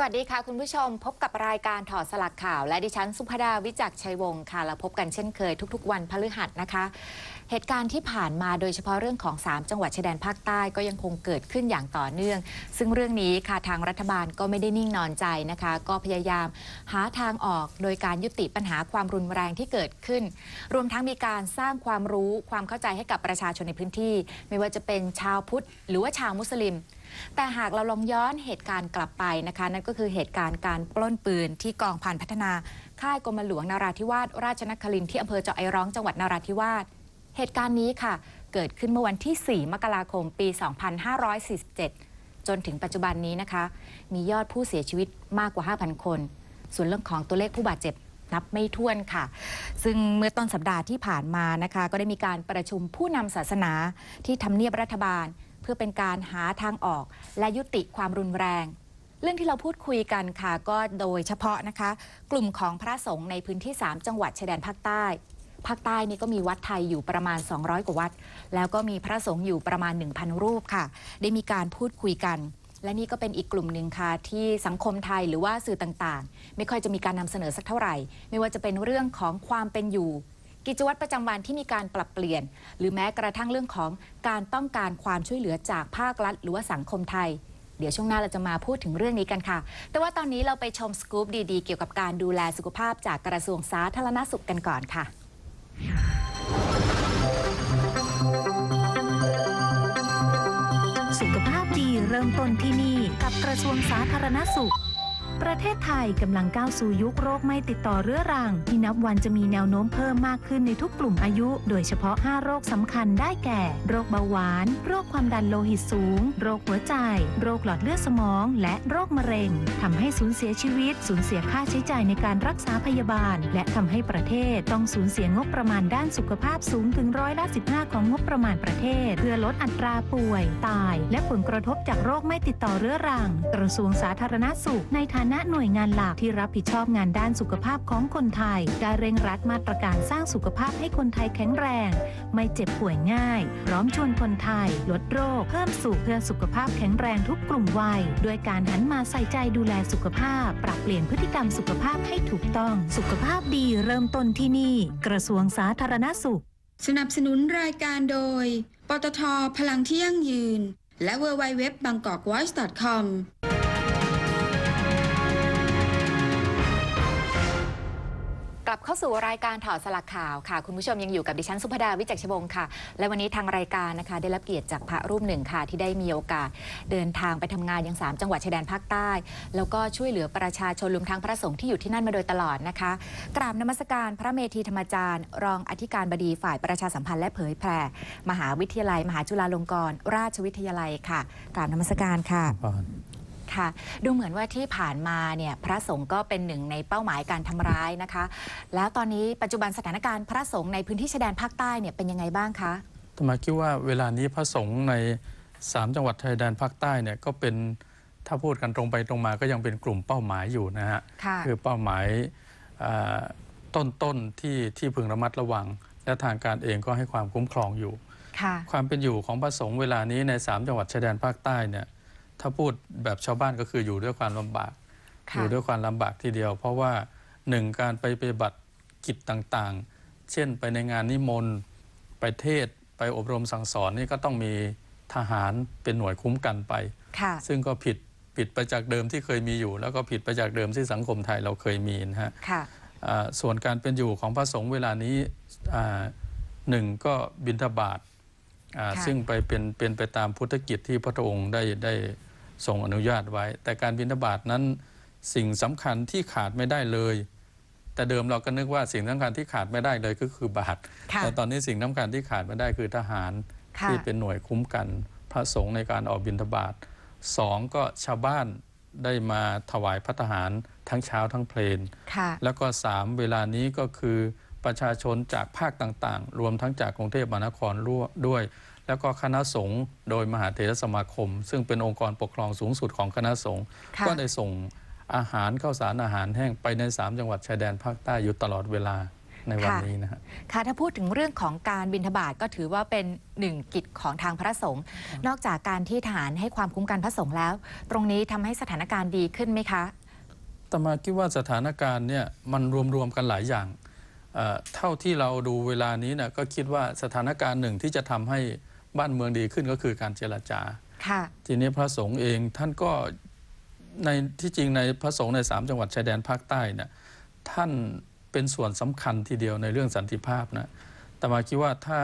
สวัสดีค่ะ คุณผู้ชมพบกับรายการถอดสลักข่าว และดิฉันสุภดาวิจักชัยวงศ์ค่ะเราพบกันเช่นเคยทุกๆ วันพฤหัสนะคะ เหตุการณ์ที่ผ่านมาโดยเฉพาะเรื่องของ 3 จังหวัดชายแดนภาคใต้ก็ยังคงเกิดขึ้นอย่างต่อเนื่อง ซึ่งเรื่องนี้ค่ะทางรัฐบาลก็ไม่ได้นิ่งนอนใจนะคะ ก็พยายามหาทางออกโดยการยุติปัญหาความรุนแรงที่เกิดขึ้น รวมทั้งมีการสร้างความรู้ความเข้าใจให้กับประชาชนในพื้นที่ ไม่ว่าจะเป็นชาวพุทธหรือว่าชาวมุสลิม แต่หากเราลองย้อนเหตุการณ์กลับไปนะคะ นั่นก็คือเหตุการณ์การปล้นปืนที่กองพันพัฒนาค่ายกรมหลวงนาราธิวาสราชนครินทร์ที่อำเภอเจาะไอร้องจังหวัดนาราธิวาสเหตุการณ์นี้ค่ะ เกิดขึ้นเมื่อวันที่ 4 มกราคม ปี 2547 จนถึงปัจจุบันนี้นะคะ มียอดผู้เสียชีวิตมากกว่า 5,000 คน ส่วนเรื่องของตัวเลขผู้บาดเจ็บนับไม่ถ้วนค่ะ ซึ่งเมื่อต้นสัปดาห์ที่ผ่านมานะคะ ก็ได้มีการประชุมผู้นำศาสนาที่ทำเนียบรัฐบาล พื่อเป็นการหาทางออก และยุติความรุนแรง เรื่องที่เราพูดคุยกันค่ะก็โดยเฉพาะนะคะ กลุ่มของพระสงฆ์ในพื้นที่ 3 จังหวัดชายแดนภาคใต้ภาคใต้นี่ก็มีวัดไทยอยู่ประมาณ 200 กว่าวัด แล้วก็มีพระสงฆ์อยู่ประมาณ 1,000 รูปค่ะ ได้มีการพูดคุยกัน และนี่ก็เป็นอีกกลุ่มหนึ่งค่ะ ที่สังคมไทยหรือว่าสื่อต่างๆ ไม่ค่อยจะมีการนำเสนอสักเท่าไหร่ ไม่ว่าจะเป็นเรื่องของความเป็นอยู่ กิจวัตรประจำวันที่มีการปรับเปลี่ยน หรือแม้กระทั่งเรื่องของการต้องการความช่วยเหลือจากภาครัฐ หรือว่าสังคมไทย เดี๋ยวช่วงหน้าเราจะมาพูดถึงเรื่องนี้กันค่ะ แต่ว่าตอนนี้เราไปชมสกู๊ปดีๆ เกี่ยวกับการดูแลสุขภาพจากกระทรวงสาธารณสุขกันก่อนค่ะสุขภาพดีเริ่มต้นที่นี่กับกระทรวงสาธารณสุข ประเทศไทยกำลังก้าวสู่ยุคโรคไม่ติดต่อเรื้อรัง ที่นับวันจะมีแนวโน้มเพิ่มมากขึ้นในทุกกลุ่มอายุ โดยเฉพาะ 5 โรคสำคัญได้แก่ โรคเบาหวาน โรคความดันโลหิตสูง โรคหัวใจ โรคหลอดเลือดสมอง และโรคมะเร็งทำให้สูญเสียชีวิต สูญเสียค่าใช้จ่ายในการรักษาพยาบาล และทำให้ประเทศต้องสูญเสียงบประมาณด้านสุขภาพสูงถึงร้อยละ15 ของงบประมาณประเทศ เพื่อลดอัตราป่วย ตาย และผลกระทบจากโรคไม่ติดต่อเรื้อรัง กระทรวงสาธารณสุขในฐานะณะหน่วยงานหลักที่รับผิดชอบงานด้านสุขภาพของคนไทย ได้เร่งรัดมาตรการสร้างสุขภาพให้คนไทยแข็งแรง ไม่เจ็บป่วยง่าย พร้อมชวนคนไทย ลดโรค เพิ่มสุขเพื่อสุขภาพแข็งแรงทุกกลุ่มวัยด้วยการหันมาใส่ใจดูแลสุขภาพ ปรับเปลี่ยนพฤติกรรมสุขภาพให้ถูกต้อง สุขภาพดีเริ่มต้นที่นี่ กระทรวงสาธารณสุข สนับสนุนรายการโดย ปตทพลังที่ยั่งยืน และ w w w b a n g k o k v o i c e c o m กลับเข้าสู่รายการถอดสลักข่าวค่ะ คุณผู้ชมยังอยู่กับดิฉันสุภดาวิจักชวงศ์ค่ะ และวันนี้ทางรายการนะคะ ได้รับเกียรติจากพระรูปหนึ่งค่ะ ที่ได้มีโอกาส เดินทางไปทำงานยังสามจังหวัดชายแดนภาคใต้ แล้วก็ช่วยเหลือประชาชนรวมทั้งพระสงฆ์ที่อยู่ที่นั่นมาโดยตลอดนะคะ กราบนมัสการพระเมธีธรรมจารย์ รองอธิการบดีฝ่ายประชาสัมพันธ์และเผยแพร่มหาวิทยาลัย มหาจุฬาลงกรณราชวิทยาลัยค่ะ กราบนมัสการค่ะ ค่ะ ดูเหมือนว่าที่ผ่านมาเนี่ยพระสงฆ์ก็เป็นหนึ่งในเป้าหมายการทำร้ายนะคะ แล้วตอนนี้ปัจจุบันสถานการณ์พระสงฆ์ในพื้นที่ชายแดนภาคใต้เนี่ยเป็นยังไงบ้างคะธรรมาคิดว่าเวลานี้พระสงฆ์ใน 3 จังหวัดชายแดนภาคใต้เนี่ยก็เป็นถ้าพูดกันตรงไปตรงมาก็ยังเป็นกลุ่มเป้าหมายอยู่นะฮะค่ะคือเป้าหมายต้นต้นๆที่ที่พึงระมัดระวัง และทางการเองก็ให้ความคุ้มครองอยู่ ค่ะ ความเป็นอยู่ของพระสงฆ์เวลานี้ใน 3 จังหวัดชายแดนภาคใต้เนี่ย ถ้าพูดแบบชาวบ้านก็คืออยู่ด้วยความลำบากค่ะอยู่ด้วยความลำบากทีเดียว เพราะว่าหนึ่งการไปปฏิบัติกิจต่างๆ เช่นไปในงานนิมนต์ไปเทศน์ไปอบรมสั่งสอนนี่ก็ต้องมีทหารเป็นหน่วยคุ้มกันไปค่ะซึ่งก็ผิดผิดไปจากเดิมที่เคยมีอยู่ แล้วก็ผิดไปจากเดิมที่สังคมไทยเราเคยมีนะฮะค่ะอ่าส่วนการเป็นอยู่ของพระสงฆ์เวลานี้อ่าหนึ่งก็บิณฑบาตอ่าค่ะซึ่งไปเป็นเป็นไปตามพุทธกิจที่พระองค์ได้ได้ ทรงอนุญาตไว้ แต่การบิณฑบาตนั้นสิ่งสำคัญที่ขาดไม่ได้เลย แต่เดิมเราก็นึกว่าสิ่งสำคัญที่ขาดไม่ได้เลยก็คือบาตรค่ะแต่ตอนนี้สิ่งสำคัญที่ขาดไม่ได้คือทหารค่ะที่เป็นหน่วยคุ้มกัน พระสงฆ์ในการออกบิณฑบาตสองก็ชาวบ้านได้มาถวายพระทหารทั้งเช้าทั้งเพลนค่ะแล้วก็3เวลานี้ก็คือประชาชนจากภาคต่างๆ รวมทั้งจากกรุงเทพมหานครร่วมด้วย แล้วก็คณะสงฆ์โดยมหาเถรสมาคม ซึ่งเป็นองค์กรปกครองสูงสุดของคณะสงฆ์ค่ะ ก็ได้ส่งอาหารข้าวสารอาหารแห้งไปใน 3 จังหวัดชายแดนภาคใต้อยู่ตลอดเวลาในวันค่ะนี้นะฮะ ค่ะถ้าพูดถึงเรื่องของการบินทบาทก็ถือว่าเป็นหนึ่งกิจของทางพระสงฆ์นอกจากการที่ทหารให้ความคุ้มกันพระสงฆ์แล้ว ตรงนี้ทำให้สถานการณ์ดีขึ้นไหมคะตมาคิดว่าสถานการณ์เนี่ยมันรวมๆกันหลายอย่างเอ่อเท่าที่เราดูเวลานี้นะก็คิดว่าสถานการณ์หนึ่งที่จะทำให้ บ้านเมืองดีขึ้นก็คือการเจรจาค่ะทีนี้พระสงฆ์เองท่านก็ในที่จริงในพระสงฆ์ในสามจังหวัดชายแดนภาคใต้เนี่ยท่านเป็นส่วนสำคัญทีเดียวในเรื่องสันติภาพนะแต่มาคิดว่าถ้า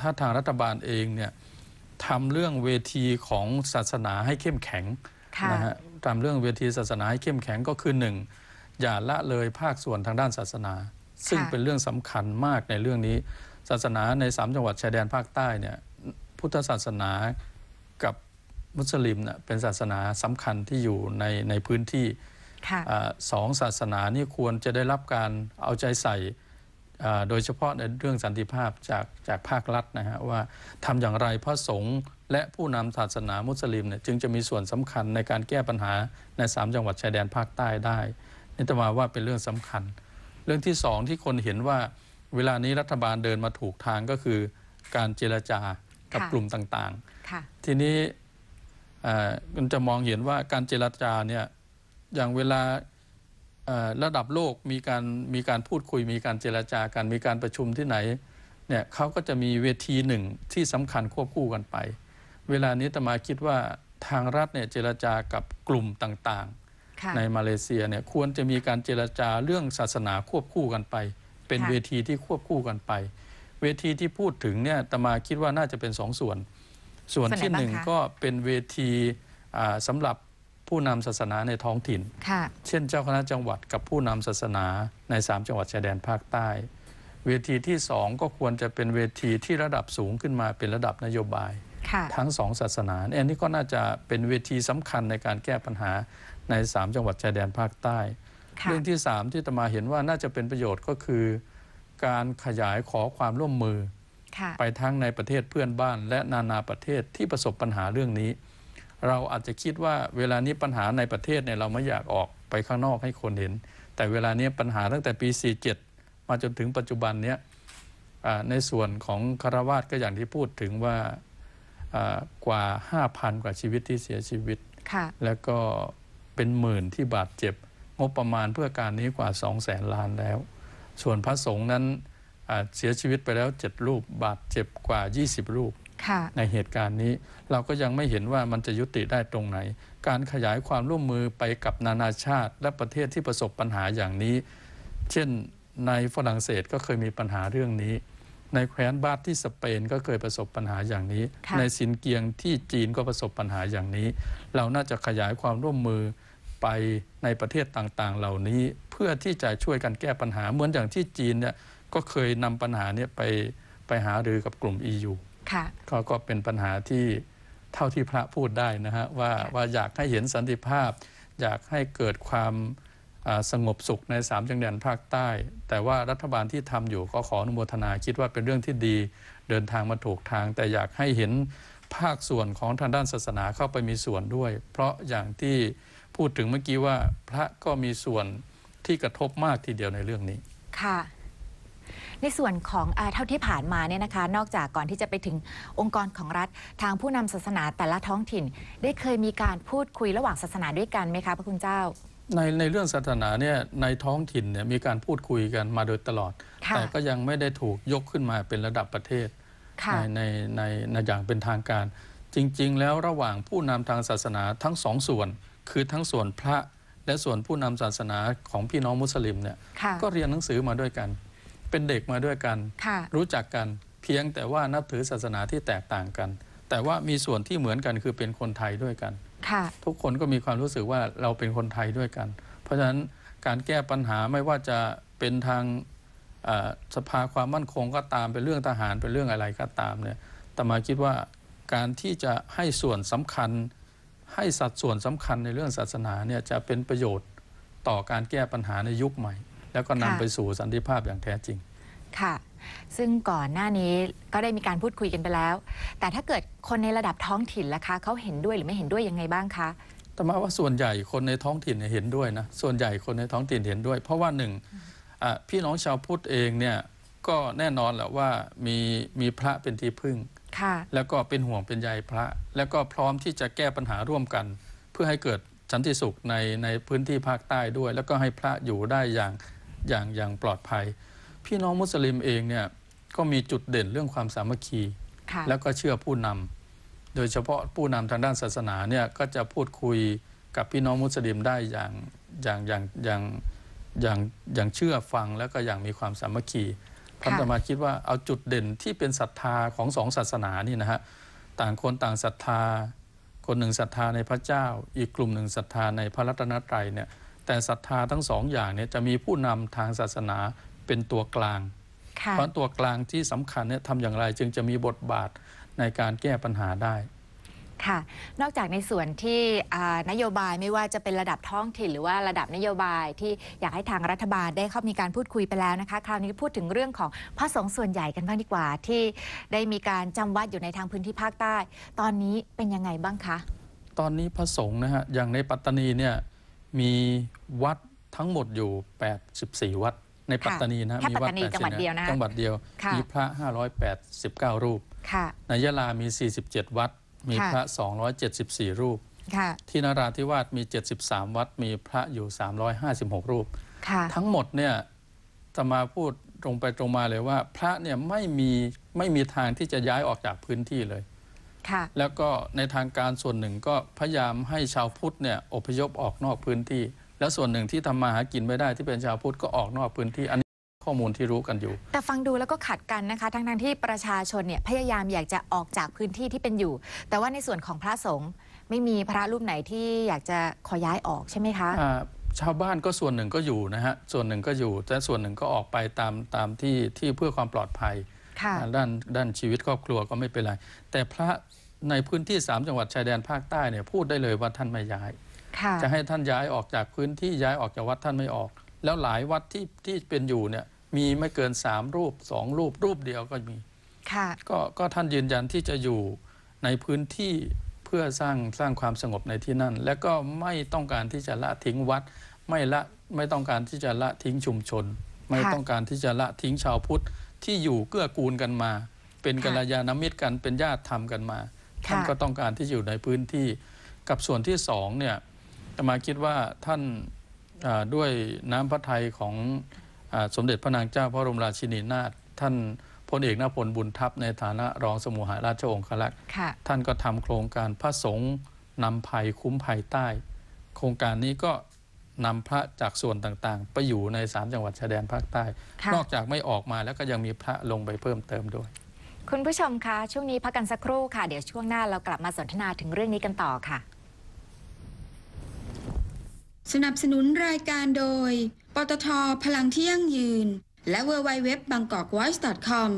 ถ้าทางรัฐบาลเองเนี่ยทำเรื่องเวทีของศาสนาให้เข้มแข็งค่ะนะฮะทำเรื่องเวทีศาสนาให้เข้มแข็งก็คือหนึ่งอย่าละเลยภาคส่วนทางด้านศาสนา ซึ่งเป็นเรื่องสำคัญมากในเรื่องนี้ ศาสนาในสามจังหวัดชายแดนภาคใต้เนี่ย พุทธศาสนากับมุสลิมเนี่ยเป็นศาสนาสำคัญที่อยู่ในในพื้นที่ค่ะอาสองศาสนานี่ควรจะได้รับการเอาใจใส่อ่าโดยเฉพาะในเรื่องสันติภาพจากจากภาครัฐนะฮะว่าทำอย่างไรพระสงฆ์และผู้นำศาสนามุสลิมเนี่ยจึงจะมีส่วนสำคัญในการแก้ปัญหาในสามจังหวัดชายแดนภาคใต้ได้นี่จะมาว่าเป็นเรื่องสำคัญ เรื่องที่สองที่คนเห็นว่าเวลานี้รัฐบาลเดินมาถูกทางก็คือการเจรจา กับค่ะกลุ่มต่างๆค่ะทีนี้เอ่อมันจะมองเห็นว่าการเจรจาเนี่ยอย่างเวลาเอ่อระดับโลกมีการมีการพูดคุยมีการเจรจากันมีการประชุมที่ไหนเนี่ยเขาก็จะมีเวทีหนึ่งที่สำคัญควบคู่กันไป เวลานี้ตมาคิดว่าทางรัฐเนี่ยเจรจากับกลุ่มต่างค่ะๆในมาเลเซียเนี่ยควรจะมีการเจรจาเรื่องศาสนาควบคู่กันไป เป็นค่ะเวทีที่ควบคู่กันไป เวทีที่พูดถึงเนี่ยตมาคิดว่าน่าจะเป็นสองส่วน ส่วนส่วนไหนที่หนึ่งบ้างคะ ก็เป็นเวทีอ่าสำหรับผู้นำศาสนาในท้องถิ่น ค่ะ เช่นเจ้าคณะจังหวัดกับผู้นำศาสนาในสามจังหวัดชายแดนภาคใต้ เวทีที่สองก็ควรจะเป็นเวทีที่ระดับสูงขึ้นมาเป็นระดับนโยบาย ค่ะ ทั้งสองศาสนาอันนี้ก็น่าจะเป็นเวทีสำคัญในการแก้ปัญหาในสามจังหวัดชายแดนภาคใต้ ค่ะ เรื่องที่สามที่ตมาเห็นว่าน่าจะเป็นประโยชน์ก็คือ การขยายขอความร่วมมือค่ะไปทั้งในประเทศเพื่อนบ้าน และนานาประเทศที่ประสบปัญหาเรื่องนี้ เราอาจจะคิดว่าเวลานี้ปัญหาในประเทศเนี่ยเราไม่อยากออกไปข้างนอกให้คนเห็น แต่เวลานี้ปัญหาตั้งแต่ปี 47 มาจนถึงปัจจุบันเนี้ยอ่าในส่วนของคารวาสก็อย่างที่พูดถึงว่าอ่ากว่า 5,000 กว่าชีวิตที่เสียชีวิตค่ะแล้วก็เป็นหมื่นที่บาดเจ็บ งบประมาณเพื่อการนี้กว่า 2 0 0แสนล้านแล้ว ส่วนพระสงฆ์นั้นอ่าเสียชีวิตไปแล้ว 7 รูปบาดเจ็บกว่า 20 รูปค่ะในเหตุการณ์นี้ เราก็ยังไม่เห็นว่ามันจะยุติได้ตรงไหน การขยายความร่วมมือไปกับนานาชาติ และประเทศที่ประสบปัญหาอย่างนี้ เช่นในฝรั่งเศสก็เคยมีปัญหาเรื่องนี้ ในแคว้นบาสที่สเปนก็เคยประสบปัญหาอย่างนี้ค่ะในซินเกียงที่จีนก็ประสบปัญหาอย่างนี้ เราน่าจะขยายความร่วมมือ ไปในประเทศต่างๆ เหล่านี้ เพื่อที่จะช่วยกันแก้ปัญหาเหมือนอย่างที่จีนเนี่ยก็เคยนำปัญหาเนี้ไปไปหารือกับกลุ่ม EU ค่ะก็ก็เป็นปัญหาที่เท่าที่พระพูดได้นะฮะว่าค่ะว่าอยากให้เห็นสันติภาพ อยากให้เกิดความอ่าสงบสุขในสามจังหวัดภาคใต้ แต่ว่ารัฐบาลที่ทำอยู่ก็ขออนุโมทนาคิดว่าเป็นเรื่องที่ดีเดินทางมาถูกทาง แต่อยากให้เห็นภาคส่วนของทางด้านศาสนาเข้าไปมีส่วนด้วย เพราะอย่างที่ พูดถึงเมื่อกี้ว่าพระก็มีส่วนที่กระทบมากทีเดียวในเรื่องนี้ค่ะในส่วนของอาเท่าที่ผ่านมาเนี่ยนะคะ นอกจากก่อนที่จะไปถึงองค์กรของรัฐทางผู้นำศาสนาแต่ละท้องถิ่น ได้เคยมีการพูดคุยระหว่างศาสนาด้วยกันไหมคะพระคุณเจ้า ในในเรื่องศาสนาเนี่ยในท้องถิ่นเนี่ยมีการพูดคุยกันมาโดยตลอดค่ะแต่ก็ยังไม่ได้ถูกยกขึ้นมาเป็นระดับประเทศค่ะในในในในอย่างเป็นทางการ จริง ๆ แล้วระหว่างผู้นำทางศาสนาทั้งสองส่วน คือทั้งส่วนพระและส่วนผู้นำศาสนาของพี่น้องมุสลิมเนี่ยค่ะก็เรียนหนังสือมาด้วยกัน เป็นเด็กมาด้วยกันค่ะรู้จักกันเพียงแต่ว่านับถือศาสนาที่แตกต่างกัน แต่ว่ามีส่วนที่เหมือนกันคือเป็นคนไทยด้วยกันค่ะทุกคนก็มีความรู้สึกว่าเราเป็นคนไทยด้วยกัน เพราะฉะนั้นการแก้ปัญหาไม่ว่าจะเป็นทางเอ่อสภาความมั่นคงก็ตามเป็นเรื่องทหารเป็นเรื่องอะไรก็ตามเนี่ยแต่มาคิดว่าการที่จะให้ส่วนสำคัญ ให้สัดส่วนสำคัญในเรื่องศาสนาเนี่ยจะเป็นประโยชน์ต่อการแก้ปัญหาในยุคใหม่ แล้วก็นำค่ะไปสู่สันติภาพอย่างแท้จริง ค่ะ ซึ่งก่อนหน้านี้ก็ได้มีการพูดคุยกันไปแล้ว แต่ถ้าเกิดคนในระดับท้องถิ่นล่ะคะเขาเห็นด้วยหรือไม่เห็นด้วยยังไงบ้างคะแต่มาว่าส่วนใหญ่คนในท้องถิ่นเนี่ยเห็นด้วยนะส่วนใหญ่คนในท้องถิ่นเห็นด้วย เพราะว่าหนึ่งอะพี่น้องชาวพุทธเองเนี่ยก็แน่นอนแหละว่ามีมีพระเป็นที่พึ่ง ค่ะแล้วก็เป็นห่วงเป็นใยพระ แล้วก็พร้อมที่จะแก้ปัญหาร่วมกัน เพื่อให้เกิดสันติสุขในในพื้นที่ภาคใต้ด้วย แล้วก็ให้พระอยู่ได้อย่างอย่างอย่างปลอดภัย พี่น้องมุสลิมเองเนี่ยก็มีจุดเด่นเรื่องความสามัคคีค่ะแล้วก็เชื่อผู้นำโดยเฉพาะผู้นำทางด้านศาสนาเนี่ยก็จะพูดคุยกับพี่น้องมุสลิมได้อย่างอย่างอย่างอย่างอย่างอย่างเชื่อฟังแล้วก็อย่างมีความสามัคคี พันธมาคิดว่าเอาจุดเด่นที่เป็นศรัทธาของสองศาสนานี่นะฮะต่างคนต่างศรัทธา คนหนึ่งศรัทธาในพระเจ้า อีกกลุ่มหนึ่งศรัทธาในพระรัตนตรัยเนี่ยแต่ศรัทธาทั้งสองอย่างเนี่ยจะมีผู้นำทางศาสนาเป็นตัวกลางค่ะเพราะตัวกลางที่สำคัญเนี่ยทำอย่างไรจึงจะมีบทบาทในการแก้ปัญหาได้ ค่ะ นอกจากในส่วนที่อ่านโยบายไม่ว่าจะเป็นระดับท้องถิ่นหรือว่าระดับนโยบายที่อยากให้ทางรัฐบาลได้เข้ามีการพูดคุยไปแล้วนะคะ คราวนี้พูดถึงเรื่องของพระสงฆ์ส่วนใหญ่กันบ้างดีกว่า ที่ได้มีการจำวัดอยู่ในทางพื้นที่ภาคใต้ ตอนนี้เป็นยังไงบ้างคะ ตอนนี้พระสงฆ์นะฮะ อย่างในปัตตานีเนี่ยมีวัดทั้งหมดอยู่ 84 วัด ในปัตตานีนะแค่มีวัปัตตานีจังหวัดเดียวนะจังหวัดเดียว ค่ะ มีพระ 589 รูป ค่ะ ในยะลามี 47 วัด มีค่ะพระ 274 รูปค่ะที่นราธิวาสมี 73 วัด มีพระอยู่ 356 รูปค่ะทั้งหมดเนี่ยจะมาพูดตรงไปตรงมาเลยว่า พระเนี่ยไม่มีไม่มีทางที่จะย้ายออกจากพื้นที่เลยค่ะแล้วก็ในทางการส่วนหนึ่งก็พยายามให้ชาวพุทธเนี่ยอพยพออกนอกพื้นที่ แล้วส่วนหนึ่งที่ทำมาหากินไม่ได้ที่เป็นชาวพุทธก็ออกนอกพื้นที่อันนี้ ข้อมูลที่รู้กันอยู่ แต่ฟังดูแล้วก็ขัดกันนะคะ ทั้งทั้งๆที่ประชาชนเนี่ยพยายามอยากจะออกจากพื้นที่ที่เป็นอยู่ แต่ว่าในส่วนของพระสงฆ์ไม่มีพระรูปไหนที่อยากจะขอย้ายออกใช่ไหมคะอ่าชาวบ้านก็ส่วนหนึ่งก็อยู่นะฮะส่วนหนึ่งก็อยู่แต่ส่วนหนึ่งก็ออกไปตามตามที่ที่เพื่อความปลอดภัยค่ะอ่าด้านด้านชีวิตครอบครัวก็ไม่เป็นไร แต่พระในพื้นที่ 3 จังหวัดชายแดนภาคใต้เนี่ยพูดได้เลยว่าท่านไม่ย้ายค่ะจะให้ท่านย้ายออกจากพื้นที่ย้ายออกจากวัดท่านไม่ออก แล้วหลายวัดที่ที่เป็นอยู่เนี่ย มีไม่เกิน3รูป2รูปรูปเดียวก็มีค่ะก็ก็ท่านยืนยันที่จะอยู่ในพื้นที่เพื่อสร้างสร้างความสงบในที่นั่น และก็ไม่ต้องการที่จะละทิ้งวัด ไม่ละไม่ต้องการที่จะละทิ้งชุมชน ไม่ต้องการที่จะละทิ้งชาวพุทธที่อยู่เกื้อกูลกันมา เป็นกัลยาณมิตรกันเป็นญาติธรรมกันมา ท่านค่ะก็ต้องการที่จะอยู่ในพื้นที่ กับส่วนที่สองเนี่ยอาตมาคิดว่าท่านอ่าด้วยน้ำพระทัยของอา สมเด็จพระนางเจ้าพระบรมราชินีนาถท่านพลเอกนพลบุญทัพในฐานะรองสมุหาราชองครักษ์ค่ะท่านก็ทำโครงการพระสงฆ์นำภัยคุ้มภัยใต้ โครงการนี้ก็นำพระจากส่วนต่างๆ ไปอยู่ในสามจังหวัดชายแดนภาคใต้ค่ะนอกจากไม่ออกมาแล้วก็ยังมีพระลงไปเพิ่มเติมด้วย คุณผู้ชมคะ ช่วงนี้พักกันสักครู่ค่ะ เดี๋ยวช่วงหน้าเรากลับมาสนทนาถึงเรื่องนี้กันต่อค่ะ สนับสนุนรายการโดย ปตท พลังที่ยั่งยืน และ w w w b a n g k o k w o i c e c o m